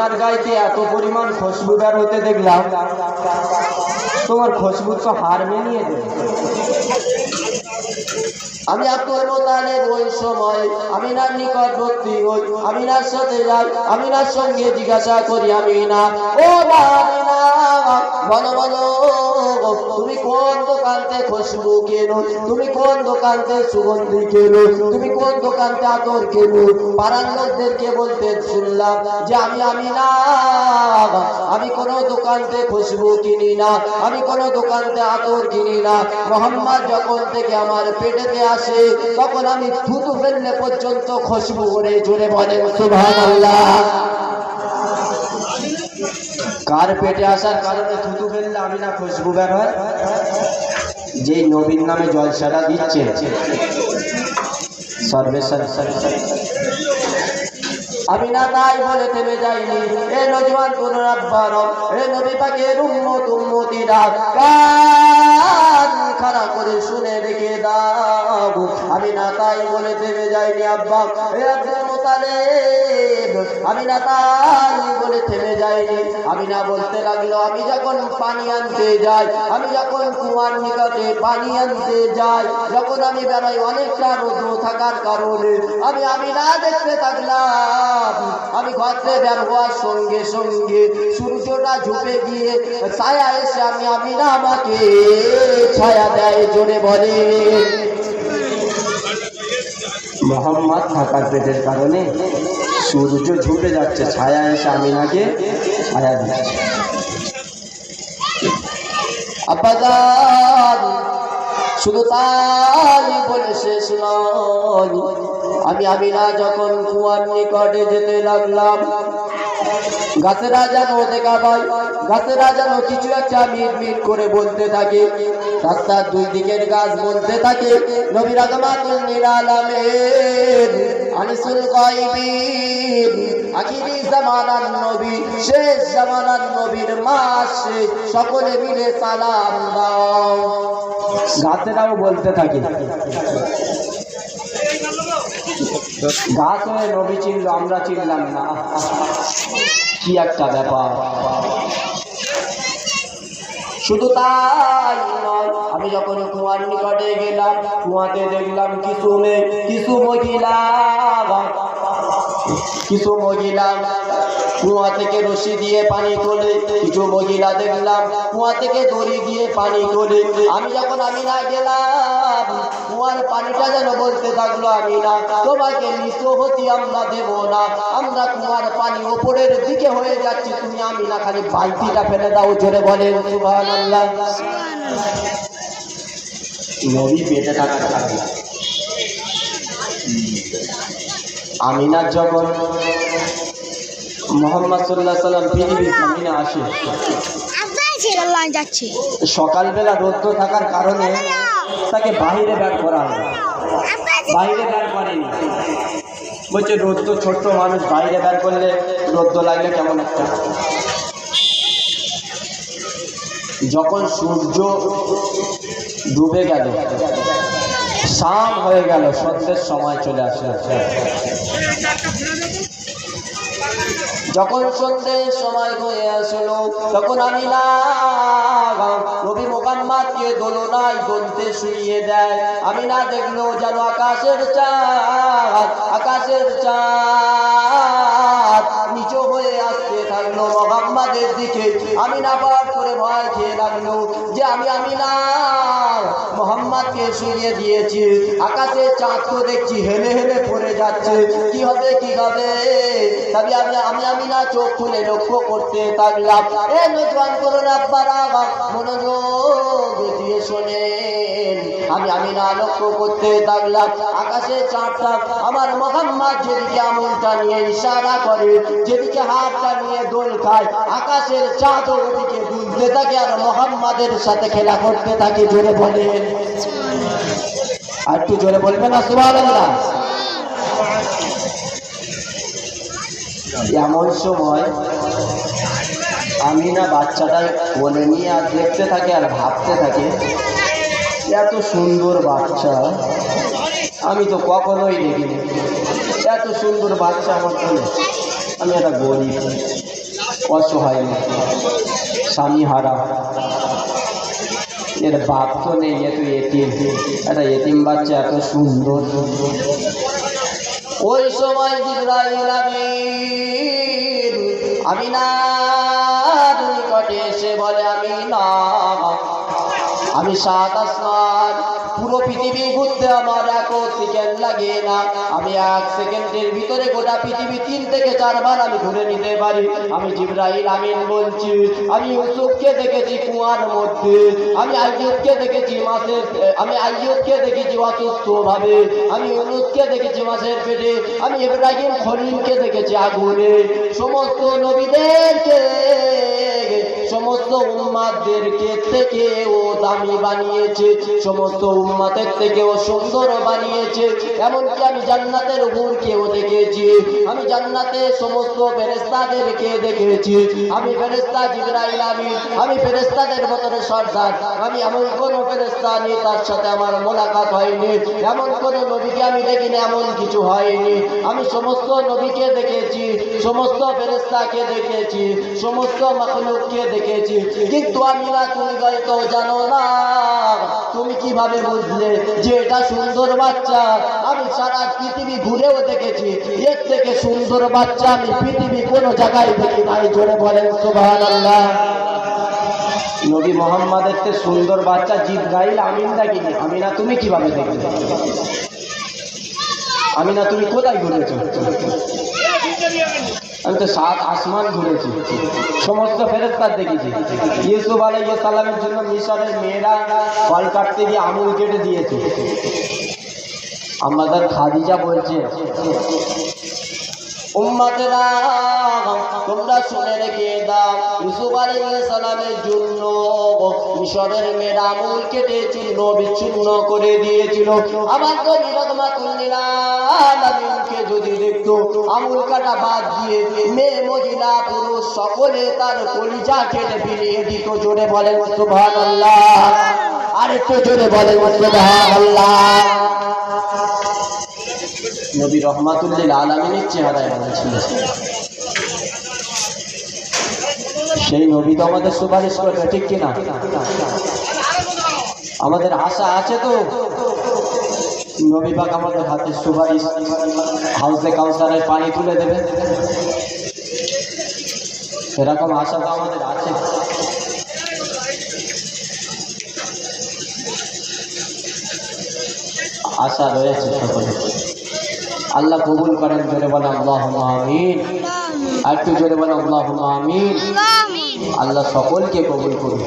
আমিনার গাইতে এত পরিমাণ খুশবু বের হতে দেখলাম তোমার খুশবু তো হার মেনিয়ে দেবে। আমি আব্দুল মোতালেব ওই সময় আমিনার নিকটবর্তী হই, আমিনার সাথে যাই, আমিনার সঙ্গে জিজ্ঞাসা করি, আমিনা, ও মা আমিনা, বলো বলো, তুমি কোন দোকানতে খুশবু কেনো? তুমি কোন দোকানতে সুগন্ধি কেনো? তুমি কোন দোকানতে আতর কেনো? পাড়ার লোকদেরকে বলতে শুনলাম যে আমি আমি না আমি কোনো দোকানতে খুশবু কিনি না, আমি কোনো দোকানতে আতর কিনি না। মোহাম্মদ যখন থেকে আমার পেটেতে আসে, তখন আমি থুতু ফেললে পর্যন্ত খুশবু করে জোরে বলে, সুবহানাল্লাহ। কার পেটে আসার কারণে থুতু ফেললে আমি না খুশবু বের হয় যেই নবীর নামে জলসাটা দিচ্ছে। সর্বেশ্বর। আমি না তাই বলে থেমে যাইনি এ নজওয়ান কোন রাব্বার এ নবী পাকের উম্মত, উম্মতিরা, কান খাড়া করে শুনে রেখে দাও। আমি না তাই বলে থেমে যাইনি আব্বা, এ আব্দুল মুতালেব আমি না তাই বলে থেমে যাইনি আমি না বলতে লাগল, আমি যখন পানি আনতে যাই, আমি যখন কুয়ার নিকটে পানি আনতে যাই, যখন আমি বেড়াই অনেকটা রোদ্র থাকার কারণে, আমি আমি না দেখতে থাকলাম। আমি ঘর হওয়ার সঙ্গে সঙ্গে সূর্যটা ঝুঁকে গিয়ে ছায়া এসে আমি আমি না আমাকে ছায়া দেয় জোরে বলে। মোহাম্মদ থাকার পেটের কারণে সূর্য ঝুঁকে যাচ্ছে। ছায়া এসে আমিনাকে ছায়া দিচ্ছে। শুধু তাই বলে শেষ নয়, আমি আমিনা যখন কুয়ার নিকটে যেতে লাগলাম গাছেরা যেন দেখা পাই গাছেরা যেন কিছু একটা মিট মিট করে বলতে থাকে। রাস্তার দুই দিকের গাছ বলতে থাকে নবী রাগমাতুল আনিসুল আখিরি জামানার নবী, শেষ জামানার নবীর মাস সকলে মিলে সালাম দাও। গাছেরাও বলতে থাকে। গাছ হয়ে নবী চিনল, আমরা চিনলাম না। কি একটা ব্যাপার। শুধু তাই নয়, আমি যখন কুয়ার নিকটে গেলাম, কুয়াতে দেখলাম কিছু মেয়ে, কিছু মহিলা। কিছু মহিলা কুয়া থেকে রশি দিয়ে পানি তোলে কিছু মহিলা দেখলাম কুয়া থেকে দড়ি দিয়ে পানি তোলে। আমি যখন আমি না গেলাম কুয়ার পানিটা যেন বলতে থাকল আমি না তোমাকে হতি আমরা দেব না। আমরা কুয়ার পানি ওপরের দিকে হয়ে যাচ্ছি তুমি আমি না খালি বালতিটা ফেলে দাও জোরে বলেন সুবহানাল্লাহ। নবী পেটে থাকতে থাকে আমিনার যখন মোহাম্মদ সাল্লাহ সাল্লাম পৃথিবীর জমিনে আসে। যাচ্ছে। সকালবেলা রৌদ্র থাকার কারণে তাকে বাইরে ব্যাট করা হয়। বাইরে ব্যাট করেনি। বলছে রৌদ্র ছোট্ট মানুষ বাইরে ব্যাট করলে রৌদ্র লাগলে কেমন একটা? যখন সূর্য ডুবে গেল শাম হয়ে গেল, সন্ধ্যের সময় চলে আসে যখন সন্ধ্যের সময় হয়ে আসলো, তখন আমি নবী মোকাম্মাদকে দোলনায় দলতে শুইয়ে দেয়। আমি না দেখল যেন আকাশের চাঁদ আকাশের চাঁদ নিচু হয়ে আসতে থাকল মোহাম্মদের দিকে। আমি না ভয় খেয়ে লাগল যে আমি আমি না মোহাম্মদকে দিয়েছি। আকাশে দেখছি, হেলে হেলে পড়ে যাচ্ছে। কি হবে কি হবে? তবে আমি আমি আমি না চোখ খুলে লক্ষ্য করতে থাকলাম। করুন মনোযোগ দিয়ে আমি আমি না লক্ষ্য করতে থাকলাম। আকাশে চাঁদটা আমার মোহাম্মদ যেদিকে আমলটা নিয়ে ইশারা করে, যেদিকে হাতটা নিয়ে দোল খায়, আকাশের চাঁদ ওদিকে দুলতে থাকে আর মোহাম্মদের সাথে খেলা করতে থাকে, জোরে বলে। আর একটু জোরে বলবে না, সুবহানাল্লাহ? এমন সময় আমি না বাচ্চাটা বলে নিয়ে আর দেখতে থাকে আর ভাবতে থাকে, এত সুন্দর বাচ্চা, আমি তো কখনোই দেখিনি। এত সুন্দর বাচ্চা আমার আমি একটা গরিব। অসহায় স্বামী হারা এর বাপ তো নেই এত এটিএম একটা এটিএম বাচ্চা এত সুন্দর। ওই সময় আমি না নিকটে এসে বলে আমি না আমি সাত আসমান, পুরো পৃথিবী ঘুরতে আমার এক সেকেন্ড লাগে না। আমি এক সেকেন্ডের ভিতরে গোটা পৃথিবী তিন থেকে চারবার আমি ঘুরে নিতে পারি। আমি জিব্রাইল আমিন বলছি, আমি ইউসুফকে দেখেছি কুয়ার মধ্যে, আমি আইয়ুবকে দেখেছি মাসের আমি আইয়ুবকে দেখেছি অসুস্থ ভাবে আমি ইউনুসকে দেখেছি মাসের পেটে, আমি ইব্রাহিম খলিলকে দেখেছি আগুনে। সমস্ত নবীদেরকে সমস্ত উম্মাদেরকে থেকে ও দামি বানিয়েছে, সমস্ত উম্মাদের ও সুন্দর বানিয়েছে। এমনকি আমি জান্নাতের হুরকেও দেখেছি, আমি জান্নাতে সমস্ত ফেরেস্তাদেরকে দেখেছি। আমি ফেরেস্তা জিবরাইল আমি আমি ফেরেস্তাদের মতন সর্দার। আমি এমন কোন ফেরেস্তা নেই, তার সাথে আমার মোলাকাত হয়নি। এমন কোন নবীকে আমি দেখিনি, এমন কিছু হয়নি। আমি সমস্ত নবীকে দেখেছি, সমস্ত ফেরেস্তাকে দেখেছি, সমস্ত মখলুককে দেখেছি। কিন্তু আমি না, তুমি হয়তো জানো না। তুমি কীভাবে বুঝলে যে এটা সুন্দর বাচ্চা? আমি সারা পৃথিবী ঘুরেও দেখেছি। এর থেকে সুন্দর বাচ্চা আমি পৃথিবী কোনো জায়গায় দেখি নাই, জোরে বলেন সুবহান আল্লাহ নবী মোহাম্মদের তে সুন্দর বাচ্চা জিব্রাইল আমিন দেখিনি আমি না তুমি কীভাবে দেখলে? আমি না তুমি কোথায় ঘুরেছো? আমি তো সাত আসমান ঘুরেছি। সমস্ত ফেরেস্তার দেখেছি। ইউসুফ আলাই সালামের জন্য মিশরের মেয়েরা ফল কাটতে গিয়ে আমুল কেটে দিয়েছে। আমাদের খাদিজা বলছে উম্মাতেরা, তোমরা শুনে রেখে দাও, ইউসুফ আলাইহিস সালামের জন্য মিশরের মেয়েরা আমুল কেটে চূর্ণ বিচ্ছিন্ন করে দিয়েছিল। আমার তো নিরগমাতুল্লিল আলামিনকে যদি দেখতো আমুল কাটা বাদ দিয়ে মেয়ে মহিলা পুরুষ সকলে তার কলিজা কেটে ফিরিয়ে দিত। জোরে বলেন, সুবহানাল্লাহ। আর একটু জোরে বলেন, সুবহানাল্লাহ। নবী রহমাতুল্লিল আলমিনের চেহারায় বলেছিল সেই নবী তো আমাদের সুপারিশ করবে, ঠিক কিনা? আমাদের আশা আছে তো? নবী পাক আমাদের হাতে সুপারিশ, হাউসে কাউন্সারের পানি তুলে দেবে। এরকম আশা তো আমাদের আছে। আশা রয়েছে সকলে আল্লাহ কবুল করেন জোরে বলে আল্লাহ আমিন। আর একটু জোরে বলে আল্লাহ আমিন। আল্লাহ সকলকে কবুল করুন।